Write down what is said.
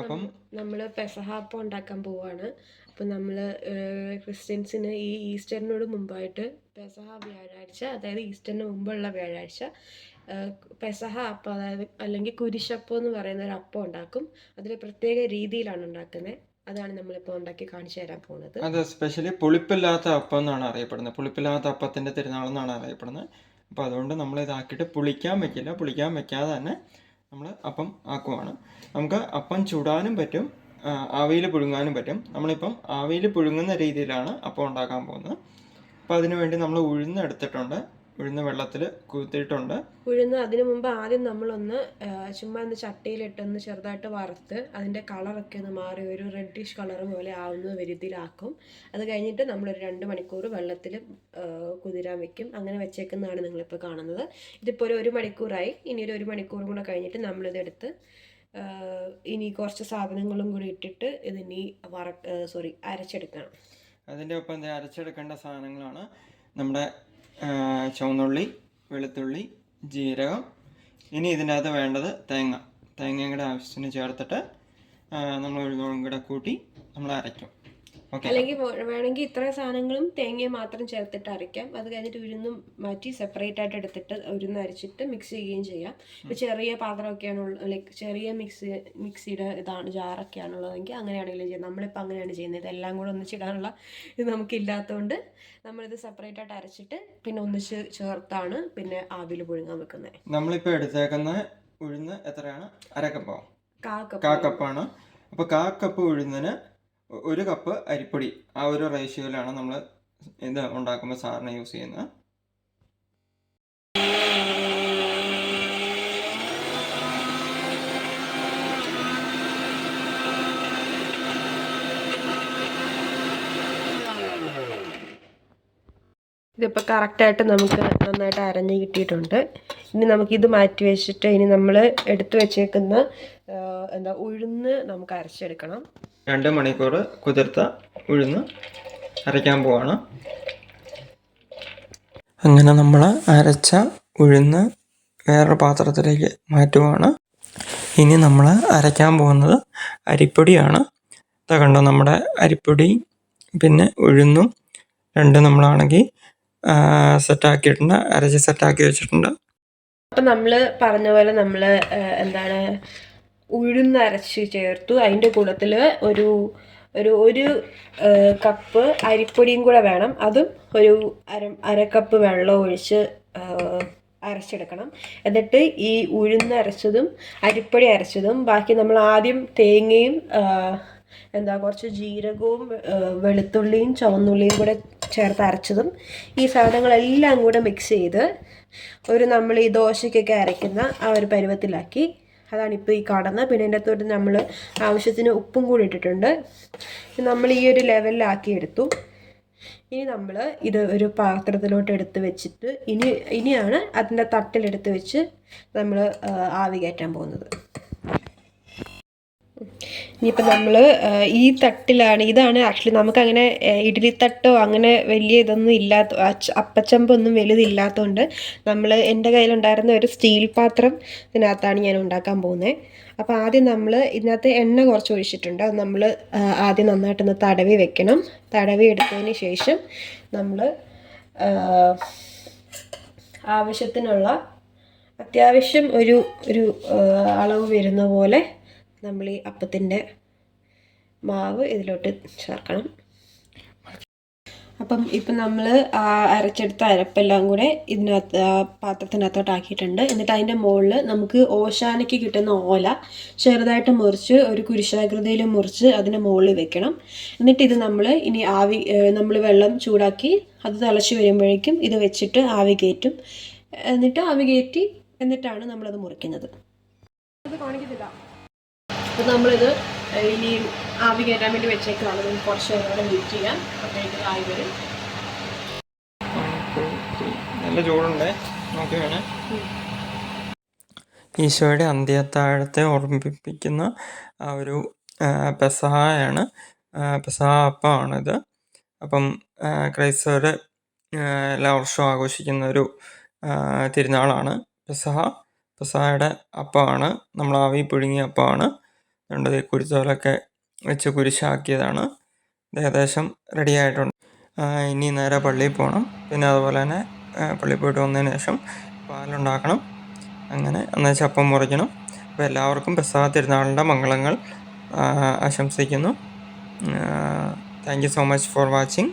അപ്പം നമ്മൾ പെസഹാപ്പം ഉണ്ടാക്കാൻ പോവാണ്. അപ്പം നമ്മൾ ക്രിസ്ത്യൻസിന് ഈ ഈസ്റ്ററിനോട് മുമ്പായിട്ട് പെസഹ വ്യാഴാഴ്ച അതായത് ഈസ്റ്ററിന് മുമ്പുള്ള വ്യാഴാഴ്ച പെസഹ അപ്പം അതായത് അല്ലെങ്കിൽ കുരിശപ്പം എന്ന് പറയുന്ന ഒരു അപ്പം ഉണ്ടാക്കും. അതിൽ പ്രത്യേക രീതിയിലാണ് ഉണ്ടാക്കുന്നത് അതാണ് നമ്മളിപ്പോൾ ഉണ്ടാക്കി കാണിച്ചു തരാൻ പോകുന്നത് അത് സ്പെഷ്യലി പുളിപ്പില്ലാത്ത അപ്പം എന്നാണ് അറിയപ്പെടുന്നത്. പുളിപ്പില്ലാത്ത അപ്പത്തിന്റെ തിരുനാൾ എന്നാണ് അറിയപ്പെടുന്നത്. അപ്പോൾ അതുകൊണ്ട് നമ്മൾ ഇതാക്കിയിട്ട് പുളിക്കാൻ വെക്കില്ല. പുളിക്കാൻ വെക്കാതെ തന്നെ നമ്മൾ അപ്പം ആക്കുവാണ്. നമുക്ക് അപ്പം ചുടാനും പറ്റും ആവിയിൽ പുഴുങ്ങാനും പറ്റും. നമ്മളിപ്പം ആവിയിൽ പുഴുങ്ങുന്ന രീതിയിലാണ് അപ്പം ഉണ്ടാക്കാൻ പോകുന്നത്. അപ്പോൾ അതിനു വേണ്ടി നമ്മൾ ഉഴുന്ന് എടുത്തിട്ടുണ്ട് ഉഴുന്ന് വെള്ളത്തിൽ കുത്തിയിട്ടുണ്ട്. ഉഴുന്ന് അതിനു മുമ്പ് ആദ്യം നമ്മളൊന്ന് ചുമ്മാ ഒന്ന് ചട്ടിയിലിട്ടൊന്ന് ചെറുതായിട്ട് വറുത്ത് അതിന്റെ കളറൊക്കെ ഒന്ന് മാറി ഒരു റെഡിഷ് കളർ പോലെ ആവുന്ന വിരുദ്ധിയിലാക്കും അത് കഴിഞ്ഞിട്ട് നമ്മളൊരു രണ്ട് മണിക്കൂർ വെള്ളത്തിൽ കുതിരാൻ വെക്കും. അങ്ങനെ വെച്ചേക്കുന്നതാണ് നിങ്ങളിപ്പോൾ കാണുന്നത്. ഇതിപ്പോൾ ഒരു ഒരു മണിക്കൂറായി. ഇനി ഒരു ഒരു മണിക്കൂറും കൂടെ കഴിഞ്ഞിട്ട് നമ്മളിതെടുത്ത് ഇനി കുറച്ച് സാധനങ്ങളും കൂടി ഇട്ടിട്ട് ഇതിനി വറ സോറി അരച്ചെടുക്കണം. അതിന്റെ ഒപ്പം അരച്ചെടുക്കേണ്ട സാധനങ്ങളാണ് നമ്മുടെ ചുവന്നുള്ളി വെളുത്തുള്ളി ജീരകം. ഇനി ഇതിനകത്ത് വേണ്ടത് തേങ്ങ. തേങ്ങയും കൂടെ ആവശ്യത്തിന് ചേർത്തിട്ട് നമ്മൾ ഉഴുന്നും കൂടെ കൂട്ടി നമ്മൾ അരയ്ക്കും. അല്ലെങ്കിൽ വേണമെങ്കിൽ ഇത്രയും സാധനങ്ങളും തേങ്ങയും മാത്രം ചേർത്തിട്ട് അരയ്ക്കാം. അത് കഴിഞ്ഞിട്ട് ഉരുന്നും മാറ്റി സെപ്പറേറ്റ് ആയിട്ട് എടുത്തിട്ട് ഉരുന്ന് അരച്ചിട്ട് മിക്സ് ചെയ്യുകയും ചെയ്യാം. ഇപ്പം ചെറിയ പാത്രമൊക്കെയാണ് ലൈക്ക് ചെറിയ മിക്സി മിക്സിയുടെ ഇതാണ് ജാറൊക്കെയാണുള്ളതെങ്കിൽ അങ്ങനെയാണെങ്കിലും ചെയ്യാം. നമ്മളിപ്പോൾ അങ്ങനെയാണ് ചെയ്യുന്നത്. ഇതെല്ലാം കൂടെ ഒന്നിച്ചിടാനുള്ള ഇത് നമുക്കില്ലാത്തതുകൊണ്ട് നമ്മളിത് സെപ്പറേറ്റ് ആയിട്ട് അരച്ചിട്ട് പിന്നെ ഒന്നിച്ച് ചേർത്താണ് പിന്നെ ആവിയിൽ പുഴുങ്ങാൻ വെക്കുന്നത്. നമ്മളിപ്പോൾ എടുത്തേക്കുന്ന ഉഴുന്ന് എത്രയാണ്? അരക്കപ്പോ? കപ്പോ കാ കാ കപ്പ് കപ്പാണ് അപ്പോൾ കാ കപ്പ് ഉഴുന്നിന് ഒരു കപ്പ് അരിപ്പൊടി ആ ഒരു റേഷ്യോയിലാണ് നമ്മൾ ഇത് ഉണ്ടാക്കുമ്പോൾ സാറിന് യൂസ് ചെയ്യുന്നത്. ഇതിപ്പോൾ കറക്റ്റായിട്ട് നമുക്ക് നന്നായിട്ട് അരഞ്ഞ് കിട്ടിയിട്ടുണ്ട്. ഇനി നമുക്കിത് മാറ്റി വെച്ചിട്ട് ഇനി നമ്മൾ എടുത്തു വെച്ചേക്കുന്ന എന്താ ഉഴുന്ന് നമുക്ക് അരച്ചെടുക്കണം. രണ്ട് മണിക്കൂർ കുതിർത്ത ഉഴുന്ന് അരയ്ക്കാൻ പോവാണ്. അങ്ങനെ നമ്മൾ അരച്ച ഉഴുന്ന് വേറൊരു പാത്രത്തിലേക്ക് മാറ്റുവാണ്. ഇനി നമ്മൾ അരയ്ക്കാൻ പോകുന്നത് അരിപ്പൊടിയാണ്. ഇതാ കണ്ടോ നമ്മുടെ അരിപ്പൊടി പിന്നെ ഉഴുന്നും രണ്ട് നമ്മളാണെങ്കിൽ സെറ്റാക്കിയിട്ടുണ്ട് അരച്ച് സെറ്റാക്കി വെച്ചിട്ടുണ്ട്. അപ്പം നമ്മൾ പറഞ്ഞ പോലെ നമ്മൾ എന്താണ് ഉഴുന്ന് അരച്ച് ചേർത്തു. അതിന്റെ കൂട്ടത്തിൽ ഒരു ഒരു ഒരു കപ്പ് അരിപ്പൊടിയും കൂടെ വേണം. അതും ഒരു അര അരക്കപ്പ് കപ്പ് വെള്ളം ഒഴിച്ച് അരച്ചെടുക്കണം. എന്നിട്ട് ഈ ഉഴുന്ന് അരച്ചതും അരിപ്പൊടി അരച്ചതും ബാക്കി നമ്മൾ ആദ്യം തേങ്ങയും എന്താ കുറച്ച് ജീരകവും വെളുത്തുള്ളിയും ചുവന്നുള്ളിയും കൂടെ ചേർത്ത് അരച്ചതും ഈ സാധനങ്ങളെല്ലാം കൂടെ മിക്സ് ചെയ്ത് ഒരു നമ്മൾ ഈ ദോശയ്ക്കൊക്കെ അരയ്ക്കുന്ന ആ ഒരു പരുവത്തിലാക്കി. അതാണ് ഇപ്പോൾ ഈ കാണുന്നത്. പിന്നെ അതിന്റെ അകത്തോട്ട് നമ്മൾ ആവശ്യത്തിന് ഉപ്പും കൂടി ഇട്ടിട്ടുണ്ട്. നമ്മൾ ഈ ഒരു ലെവലിലാക്കി എടുത്തു. ഇനി നമ്മൾ ഇത് ഒരു പാത്രത്തിലോട്ട് എടുത്ത് വെച്ചിട്ട് ഇനി ഇനിയാണ് അതിന്റെ തട്ടിലെടുത്ത് വെച്ച് നമ്മൾ ആവി കയറ്റാൻ പോകുന്നത്. ഇനിയിപ്പോൾ നമ്മൾ ഈ തട്ടിലാണ് ഇതാണ് ആക്ച്വലി നമുക്കങ്ങനെ ഇഡ്ഡലി തട്ടോ അങ്ങനെ വലിയ ഇതൊന്നും ഇല്ലാത്ത അപ്പച്ചമ്പൊന്നും വലുതില്ലാത്തതുകൊണ്ട് നമ്മൾ എന്റെ കയ്യിലുണ്ടായിരുന്ന ഒരു സ്റ്റീൽ പാത്രം ഇതിനകത്താണ് ഞാൻ ഉണ്ടാക്കാൻ പോകുന്നത് അപ്പോൾ ആദ്യം നമ്മൾ ഇതിനകത്ത് എണ്ണ കുറച്ച് ഒഴിച്ചിട്ടുണ്ട്. അത് നമ്മൾ ആദ്യം നന്നായിട്ടൊന്ന് തടവി വെക്കണം. തടവി എടുത്തതിന് ശേഷം നമ്മൾ ആവശ്യത്തിനുള്ള അത്യാവശ്യം ഒരു ഒരു അളവ് വരുന്ന പോലെ നമ്മൾ ഈ അപ്പത്തിന്റെ മാവ് ഇതിലോട്ട് ചേർക്കണം. അപ്പം ഇപ്പം നമ്മൾ അരച്ചെടുത്ത അരപ്പെല്ലാം കൂടെ ഇതിനകത്ത് പാത്രത്തിനകത്തോട്ട് ആക്കിയിട്ടുണ്ട്. എന്നിട്ട് അതിന്റെ മുകളിൽ നമുക്ക് ഓശാനയ്ക്ക് കിട്ടുന്ന ഓല ചെറുതായിട്ട് മുറിച്ച് ഒരു കുരിശാകൃതിയിൽ മുറിച്ച് അതിന്റെ മുകളിൽ വെക്കണം. എന്നിട്ട് ഇത് നമ്മൾ ഇനി ആവി നമ്മൾ വെള്ളം ചൂടാക്കി അത് തിളച്ച് വരുമ്പോഴേക്കും ഇത് വെച്ചിട്ട് ആവി കയറ്റും. എന്നിട്ട് ആവി കയറ്റി എന്നിട്ടാണ് നമ്മളത് മുറിക്കുന്നത്. കാണിക്കത്തില്ല. അപ്പോൾ നമ്മളിത് ഇനി ആവി കയറ്റാൻ വേണ്ടി വെച്ചേക്കാണ് നമുക്ക് കുറച്ച് നേരം കൂടെ വെയിറ്റ് ചെയ്യാം. അപ്പോഴേക്കും ആയി വരും. നല്ല ചൂടുണ്ടേ. നോക്കി വേണേ. ഈശോയുടെ അന്ത്യത്താഴത്തെ ഓർമ്മിപ്പിക്കുന്ന ആ ഒരു പെസഹായാണ് പെസഹ അപ്പമാണിത് അപ്പം ക്രൈസ്തവർ എല്ലാ വർഷവും ആഘോഷിക്കുന്ന ഒരു തിരുനാളാണ് പെസഹ. പെസഹയുടെ അപ്പമാണ് നമ്മൾ ആവി പുഴുങ്ങിയ അപ്പമാണ് അതുകൊണ്ട് കുരുത്തോലൊക്കെ വെച്ച് കുരിശാക്കിയതാണ്. ഏകദേശം റെഡി ആയിട്ടുണ്ട്. ഇനി നേരെ പള്ളിയിൽ പോകണം പിന്നെ അതുപോലെ തന്നെ പള്ളിയിൽ പോയിട്ട് വന്നതിന് ശേഷം പാലുണ്ടാക്കണം. അങ്ങനെ എന്നുവെച്ചാൽ ചപ്പം മുറിക്കണം. അപ്പോൾ എല്ലാവർക്കും പ്രസാദ തിരുനാളിന്റെ മംഗളങ്ങൾ ആശംസിക്കുന്നു. Thank you so much for watching